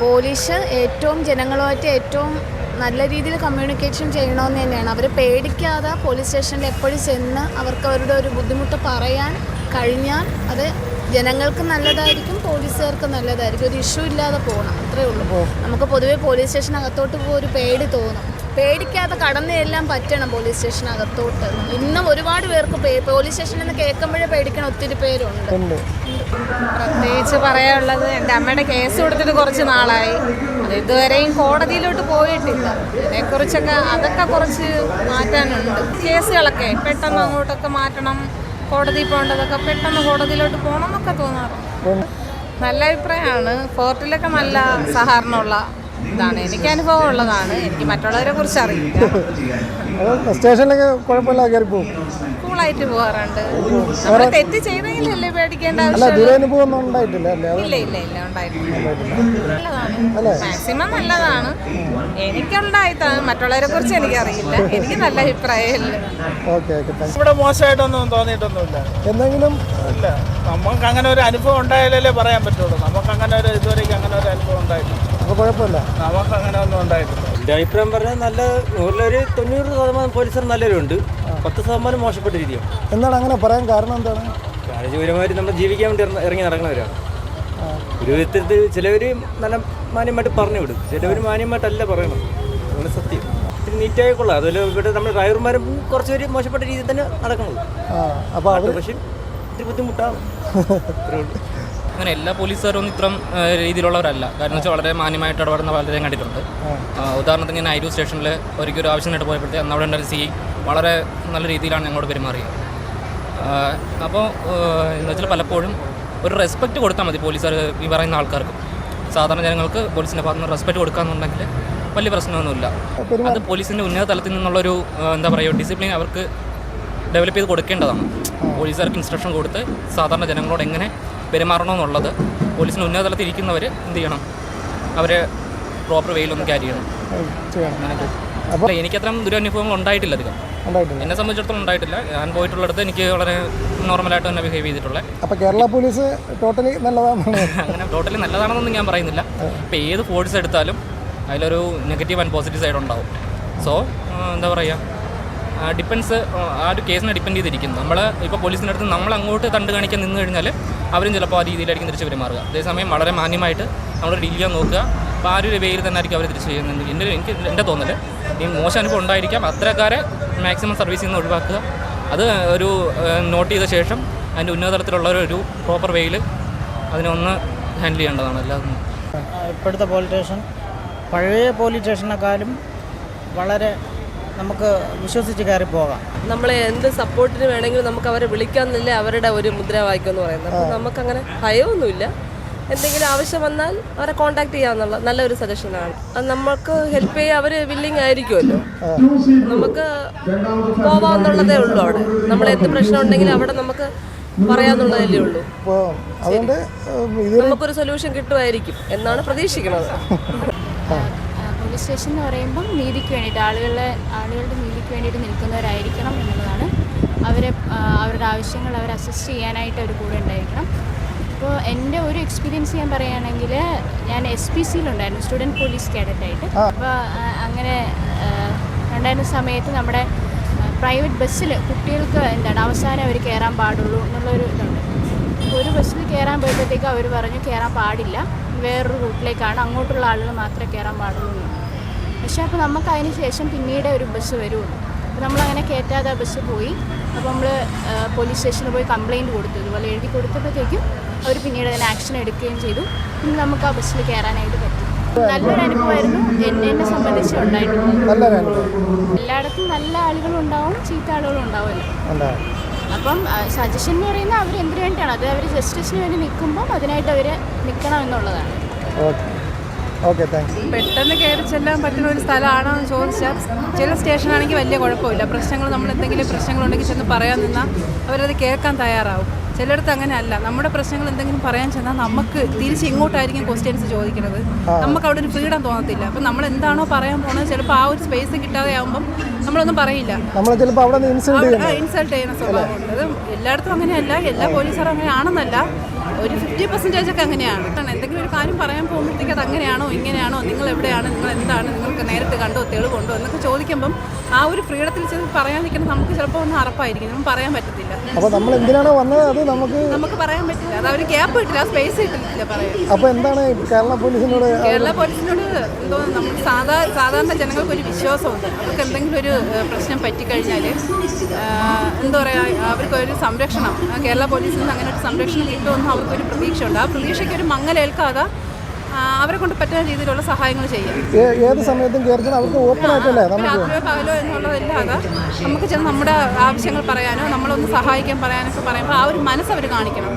Police ഏറ്റവും ജനങ്ങളുമായിട്ട് ഏറ്റവും നല്ല രീതിയിൽ കമ്മ്യൂണിക്കേഷൻ ചെയ്യണമെന്ന് തന്നെയാണ്. അവർ പേടിക്കാതെ പോലീസ് സ്റ്റേഷനിൽ എപ്പോഴും ചെന്ന് അവർക്ക് അവരുടെ ഒരു ബുദ്ധിമുട്ട് പറയാൻ കഴിഞ്ഞാൽ അത് ജനങ്ങൾക്ക് നല്ലതായിരിക്കും പോലീസുകാർക്ക് നല്ലതായിരിക്കും. ഒരു ഇഷ്യൂ ഇല്ലാതെ പോകണം. അത്രേ ഉള്ളൂ. നമുക്ക് പൊതുവേ പോലീസ് സ്റ്റേഷൻ അകത്തോട്ട് പോകുമ്പോൾ ഒരു പേടി തോന്നും. പേടിക്കാതെ കടന്നു ചെല്ലാൻ പറ്റണം പോലീസ് സ്റ്റേഷനകത്തോട്ട്. ഇന്നും ഒരുപാട് പേർക്ക് പേ- പോലീസ് സ്റ്റേഷനിൽ നിന്ന് കേൾക്കുമ്പോഴേ പേടിക്കണ. ഒത്തിരി പേരുണ്ട്. ഉണ്ട്. പ്രത്യേകിച്ച് പറയാനുള്ളത് എന്റെ അമ്മയുടെ കേസ് കൊടുത്തിട്ട് കുറച്ച് നാളായി. അത് ഇതുവരെയും കോടതിയിലോട്ട് പോയിട്ടില്ല. അതിനെക്കുറിച്ചൊക്കെ അതൊക്കെ കുറച്ച് മാറ്റാനുണ്ട്. കേസുകളൊക്കെ പെട്ടെന്ന് അങ്ങോട്ടൊക്കെ മാറ്റണം. കോടതി പോകേണ്ടതൊക്കെ പെട്ടെന്ന് കോടതിയിലോട്ട് പോകണം എന്നൊക്കെ തോന്നാറുണ്ട്. നല്ല അഭിപ്രായമാണ്. കോർട്ടിലൊക്കെ നല്ല സഹകരണമുള്ള ഇതാണ്. എനിക്ക് അനുഭവം ഉള്ളതാണ്. എനിക്ക് മറ്റുള്ളവരെ കുറിച്ച് അറിയില്ല. സ്റ്റേഷനിലൊക്കെ കുഴപ്പമില്ല കയറി പോകും കൂളായിട്ട് പോകാറുണ്ട്. നമ്മൾ തെറ്റ് ചെയ്തെങ്കിലല്ലേ പേടിക്കേണ്ട ആവശ്യം? ഉണ്ടായിട്ടില്ല ഇല്ല ഇല്ല ഇല്ല ഉണ്ടായിട്ടില്ല. മാക്സിമം നല്ലതാണ്. എനിക്കുണ്ടായിട്ടാണ് മറ്റുള്ളവരെ കുറിച്ച് എനിക്കറിയില്ല. എനിക്ക് നല്ല അഭിപ്രായമില്ല ഇവിടെ മോശമായിട്ടൊന്നും തോന്നിയിട്ടൊന്നുമില്ല. എന്തെങ്കിലും? ഇല്ല. നമുക്ക് അങ്ങനെ ഒരു അനുഭവം ഉണ്ടായാലേ പറയാൻ പറ്റുള്ളൂ. നമുക്ക് അങ്ങനെ ഒരു ഇതുവരേക്കും അങ്ങനെ ഒരു കുഴപ്പമില്ല. നമുക്ക് അങ്ങനെ ഒന്നും ഉണ്ടായിട്ടില്ല. എന്റെ അഭിപ്രായം പറഞ്ഞാൽ നല്ല നൂറിലൊരു തൊണ്ണൂറ് ശതമാനം പോലീസർ നല്ലവരുണ്ട്. പത്ത് ശതമാനം മോശപ്പെട്ട രീതിയാണ് എന്താണ് അങ്ങനെ പറയാൻ കാരണം എന്താണ്? രാജപൂരമാര് നമ്മൾ ജീവിക്കാൻ വേണ്ടി ഇറങ്ങി നടക്കുന്നവരാണ് ഒരു വിധത്തിൽ ചിലവർ നല്ല മാന്യമായിട്ട് പറഞ്ഞു വിടും. ചിലവർ മാന്യമായിട്ടല്ല പറയണം. അങ്ങനെ സത്യം. ഇത്തിരി നീറ്റായി കൊള്ളാം. അതുപോലെ ഇവിടെ നമ്മൾ ഡ്രൈവർമാരും കുറച്ച് പേര് മോശപ്പെട്ട രീതിയിൽ തന്നെ നടക്കുന്നത് ആ. അപ്പോൾ അവർ പക്ഷേ ഇത്തിരി ബുദ്ധിമുട്ടാണ്. അങ്ങനെ എല്ലാ പോലീസുകാരും ഒന്നും ഇത്രം രീതിയിലുള്ളവരല്ല. കാരണം വെച്ചാൽ വളരെ മാന്യമായിട്ട് ഇടപെടുന്ന പലരെയും കണ്ടിട്ടുണ്ട്. ഉദാഹരണത്തിന് ഞാൻ ഐരൂർ സ്റ്റേഷനിൽ ഒരിക്കൽ ഒരു ആവശ്യമായിട്ട് പോയപ്പോഴത്തെ അന്ന് അവിടെ ഉണ്ടായിരുന്ന സി വളരെ നല്ല രീതിയിലാണ് ഞങ്ങളോട് പെരുമാറിയത്. അപ്പോൾ എന്ന് വെച്ചാൽ പലപ്പോഴും ഒരു റെസ്പെക്റ്റ് കൊടുത്താൽ മതി പോലീസുകാർ ഈ പറയുന്ന ആൾക്കാർക്ക്. സാധാരണ ജനങ്ങൾക്ക് പോലീസിന്റെ ഭാഗത്ത് നിന്ന് റെസ്പെക്റ്റ് കൊടുക്കാന്നുണ്ടെങ്കിൽ വലിയ പ്രശ്നമൊന്നുമില്ല. അത് പോലീസിന്റെ ഉന്നത തലത്തിൽ നിന്നുള്ളൊരു എന്താ പറയുക ഡിസിപ്ലിൻ അവർക്ക് ഡെവലപ്പ് ചെയ്ത് കൊടുക്കേണ്ടതാണ്. പോലീസുകാർക്ക് ഇൻസ്ട്രക്ഷൻ കൊടുത്ത് സാധാരണ ജനങ്ങളോട് എങ്ങനെ പെരുമാറണം എന്നുള്ളത് പോലീസിന് ഉന്നതതലത്തിൽ ഇരിക്കുന്നവർ എന്ത് ചെയ്യണം? അവരെ പ്രോപ്പർ വെയിലൊന്നും ക്യാരി ചെയ്യണം. അപ്പോൾ എനിക്കത്രയും ദുരനുഭവങ്ങൾ ഉണ്ടായിട്ടില്ല അധികം. ഉണ്ടായിട്ടില്ല. എന്നെ സംബന്ധിച്ചിടത്തോളം ഉണ്ടായിട്ടില്ല. ഞാൻ പോയിട്ടുള്ളിടത്ത് എനിക്ക് വളരെ നോർമലായിട്ട് തന്നെ ബിഹേവ് ചെയ്തിട്ടുള്ളത് അപ്പോൾ കേരള പോലീസ് ടോട്ടലി നല്ലതാണ് അങ്ങനെ ടോട്ടലി നല്ലതാണെന്നൊന്നും ഞാൻ പറയുന്നില്ല. ഇപ്പോൾ ഏത് ഫോഴ്സ് എടുത്താലും അതിലൊരു നെഗറ്റീവ് ആൻഡ് പോസിറ്റീവ് സൈഡ് ഉണ്ടാവും. സോ എന്താ പറയുക ഡിപ്പെൻസ് ആ ഒരു കേസിനെ ഡിപ്പെൻഡ് ചെയ്തിരിക്കുന്നു. നമ്മൾ ഇപ്പോൾ പോലീസിന്റെ അടുത്ത് നമ്മൾ അങ്ങോട്ട് തണ്ട് കാണിക്കാൻ നിന്ന് കഴിഞ്ഞാൽ അവരും ചിലപ്പോൾ ആ രീതിയിലായിരിക്കും തിരിച്ച് പെരുമാറുക. അതേസമയം വളരെ മാന്യമായിട്ട് നമ്മൾ ഡീൽ ചെയ്യാൻ നോക്കുക. അപ്പോൾ ആ ഒരു വേയിൽ തന്നെ ആയിരിക്കും അവർ തിരിച്ച് ചെയ്യുന്നത്. എന്റെ എനിക്ക് എന്റെ തോന്നൽ ഈ മോശം അനുഭവം ഉണ്ടായിരിക്കാം. അത്തരക്കാരെ മാക്സിമം സർവീസിൽ നിന്ന് ഒഴിവാക്കുക. അത് ഒരു നോട്ട് ചെയ്ത ശേഷം അതിന്റെ ഉന്നതതലത്തിലുള്ള ഒരു പ്രോപ്പർ വേയിൽ അതിനൊന്ന് ഹാൻഡിൽ ചെയ്യേണ്ടതാണ്. അല്ലാതെ ഇപ്പോഴത്തെ പോലീസ് സ്റ്റേഷൻ പഴയ പോലീസ് സ്റ്റേഷനേക്കാളും വളരെ നമുക്ക് വിശ്വസിച്ച് കയറി പോകാം. നമ്മളെ എന്ത് സപ്പോർട്ടിന് വേണമെങ്കിലും നമുക്ക് അവരെ വിളിക്കാമെന്നില്ല അവരുടെ ഒരു മുദ്രാവാക്യം എന്ന് പറയുന്നത്. അപ്പം നമുക്കങ്ങനെ ഭയമൊന്നുമില്ല. എന്തെങ്കിലും ആവശ്യം വന്നാൽ അവരെ കോൺടാക്ട് ചെയ്യാന്നുള്ള നല്ലൊരു സജഷനാണ് അത് നമുക്ക് ഹെൽപ്പ് ചെയ്യാൻ അവർ വില്ലിങ് ആയിരിക്കുമല്ലോ. നമുക്ക് പോവാന്നുള്ളതേ ഉള്ളൂ അവിടെ. നമ്മൾ എന്ത് പ്രശ്നം ഉണ്ടെങ്കിലും അവിടെ നമുക്ക് പറയാന്നുള്ളതല്ലേ ഉള്ളൂ. നമുക്കൊരു സൊല്യൂഷൻ കിട്ടുമായിരിക്കും എന്നാണ് പ്രതീക്ഷിക്കുന്നത്. പോലീസ് സ്റ്റേഷൻ എന്ന് പറയുമ്പം നീതിക്ക് വേണ്ടിയിട്ട് ആളുകളെ ആളുകളുടെ നീതിക്ക് വേണ്ടിയിട്ട് നിൽക്കുന്നവരായിരിക്കണം എന്നുള്ളതാണ്. അവരെ അവരുടെ ആവശ്യങ്ങൾ അവരെ അസിസ്റ്റ് ചെയ്യാനായിട്ട് അവർ കൂടെ ഉണ്ടായിരിക്കണം. ഇപ്പോൾ എന്റെ ഒരു എക്സ്പീരിയൻസ് ഞാൻ പറയുകയാണെങ്കിൽ ഞാൻ എസ് പി സിയിലുണ്ടായിരുന്നു സ്റ്റുഡന്റ് പോലീസ് കേഡറ്റായിട്ട് അപ്പോൾ അങ്ങനെ ഉണ്ടായിരുന്ന സമയത്ത് നമ്മുടെ പ്രൈവറ്റ് ബസ്സിൽ കുട്ടികൾക്ക് എന്താണ് അവസാനം അവർ കയറാൻ പാടുള്ളൂ എന്നുള്ളൊരു ഇതുണ്ട്. അപ്പോൾ ഒരു ബസ്സിൽ കയറാൻ പോയപ്പോഴത്തേക്ക് അവർ പറഞ്ഞു കയറാൻ പാടില്ല. വേറൊരു റൂട്ടിലേക്കാണ് അങ്ങോട്ടുള്ള ആളുകൾ മാത്രമേ കയറാൻ പാടുള്ളൂ. പക്ഷേ അപ്പോൾ നമുക്ക് അതിന് ശേഷം പിന്നീട് ഒരു ബസ് വരുള്ളൂ. അപ്പോൾ നമ്മളങ്ങനെ കയറ്റാതെ ആ ബസ് പോയി. അപ്പോൾ നമ്മൾ പോലീസ് സ്റ്റേഷനിൽ പോയി കംപ്ലയിന്റ് കൊടുത്തു. ഇതുപോലെ എഴുതി കൊടുത്തപ്പോഴത്തേക്കും അവർ പിന്നീട് അതിന് ആക്ഷൻ എടുക്കുകയും ചെയ്തു. പിന്നെ നമുക്ക് ആ ബസ്സിൽ കയറാനായിട്ട് പറ്റും. നല്ലൊരു അനുഭവമായിരുന്നു. എന്നെ എന്നെ സംബന്ധിച്ച് ഉണ്ടായിട്ടുള്ളത് നല്ലൊരു എല്ലായിടത്തും നല്ല ആളുകളും ഉണ്ടാവും ചീത്ത ആളുകളും ഉണ്ടാവുമല്ലോ. ഉണ്ടാവും. അപ്പം സജഷൻ എന്ന് പറയുന്നത് അവർ എന്തിനു വേണ്ടിയിട്ടാണ് അത് അവർ ജസ്റ്റിസിന് വേണ്ടി നിൽക്കുമ്പോൾ അതിനായിട്ട് അവർ നിൽക്കണം എന്നുള്ളതാണ് ഓക്കെ താങ്ക്സ് പെട്ടെന്ന് കയറി ചെല്ലാൻ പറ്റുന്ന ഒരു സ്ഥലമാണോ എന്ന് ചോദിച്ചാൽ ചില സ്റ്റേഷനാണെങ്കിൽ വലിയ കുഴപ്പമില്ല. പ്രശ്നങ്ങൾ നമ്മൾ എന്തെങ്കിലും പ്രശ്നങ്ങളുണ്ടെങ്കിൽ ചെന്ന് പറയാൻ നിന്നാൽ അവരത് കേൾക്കാൻ തയ്യാറാവും. ചിലയിടത്ത് അങ്ങനെ അല്ല നമ്മുടെ പ്രശ്നങ്ങൾ എന്തെങ്കിലും പറയാൻ ചെന്നാൽ നമുക്ക് തിരിച്ച് ഇങ്ങോട്ടായിരിക്കും ക്വസ്റ്റ്യൻസ് ചോദിക്കുന്നത്. നമുക്ക് അവിടെ ഒരു ഫ്രീഡം തോന്നത്തില്ല. അപ്പം നമ്മൾ എന്താണോ പറയാൻ പോകുന്നത് ചിലപ്പോൾ ആ ഒരു സ്പേസ് കിട്ടാതെ ആകുമ്പം നമ്മളൊന്നും പറയില്ല. ഇൻസൾട്ട് ചെയ്യുന്ന സ്വഭാവമുണ്ട് അത് എല്ലായിടത്തും അങ്ങനെയല്ല. എല്ലാ പോലീസുകാരും അങ്ങനെ ആണെന്നല്ല ഒരു ഫിഫ്റ്റി പെർസെന്റേജ് ഒക്കെ അങ്ങനെയാണ്. കാരണം എന്തെങ്കിലും ഒരു കാര്യം പറയാൻ പോകുമ്പോഴത്തേക്ക് അത് അങ്ങനെയാണോ ഇങ്ങനെയാണോ നിങ്ങൾ എവിടെയാണ് നിങ്ങൾ എന്താണ് നിങ്ങൾക്ക് നേരിട്ട് കണ്ടോ തെളിവുണ്ടോ എന്നൊക്കെ ചോദിക്കുമ്പം ആ ഒരു ഫ്രീഡത്തിൽ ചെന്ന് പറയാൻ നിൽക്കുന്നത് നമുക്ക് ചിലപ്പോൾ ഒന്ന് അറപ്പായിരിക്കും നമുക്ക് പറയാൻ പറ്റത്തില്ല. അപ്പോൾ നമ്മൾ എന്തിനാണോ വന്നത്? അത് നമുക്ക് നമുക്ക് പറയാൻ പറ്റില്ല. അത് അവർ ഗ്യാപ്പ് കിട്ടില്ല സ്പേസ് കിട്ടില്ല പറയാൻ. അപ്പോൾ എന്താണ് കേരള പോലീസിനോട് കേരള പോലീസിനോട് എന്തോ നമ്മൾ സാധാ സാധാരണ ജനങ്ങൾക്ക് ഒരു വിശ്വാസമുണ്ട്. അവർക്ക് എന്തെങ്കിലും ഒരു പ്രശ്നം പറ്റിക്കഴിഞ്ഞാൽ എന്താ പറയുക അവർക്കൊരു സംരക്ഷണം. കേരള പോലീസിൽ നിന്ന് അങ്ങനെ ഒരു സംരക്ഷണം കിട്ടുമെന്ന് അവർക്കൊരു പ്രതീക്ഷയുണ്ട്. ആ പ്രതീക്ഷയ്ക്ക് ഒരു മങ്ങലേൽക്കാതെ അവരെ കൊണ്ട് പറ്റുന്ന രീതിയിലുള്ള സഹായങ്ങൾ ചെയ്യാം. ഏത് സമയത്തും അവർക്ക് ഓപ്പൺ ആയിട്ടല്ലേ? രാത്രിയോ പകലോ എന്നുള്ളതല്ലാതെ നമുക്ക് ചെന്ന് നമ്മുടെ ആവശ്യങ്ങൾ പറയാനോ നമ്മളൊന്ന് സഹായിക്കാൻ പറയാനൊക്കെ പറയുമ്പോൾ ആ ഒരു മനസ്സ് അവർ കാണിക്കണം.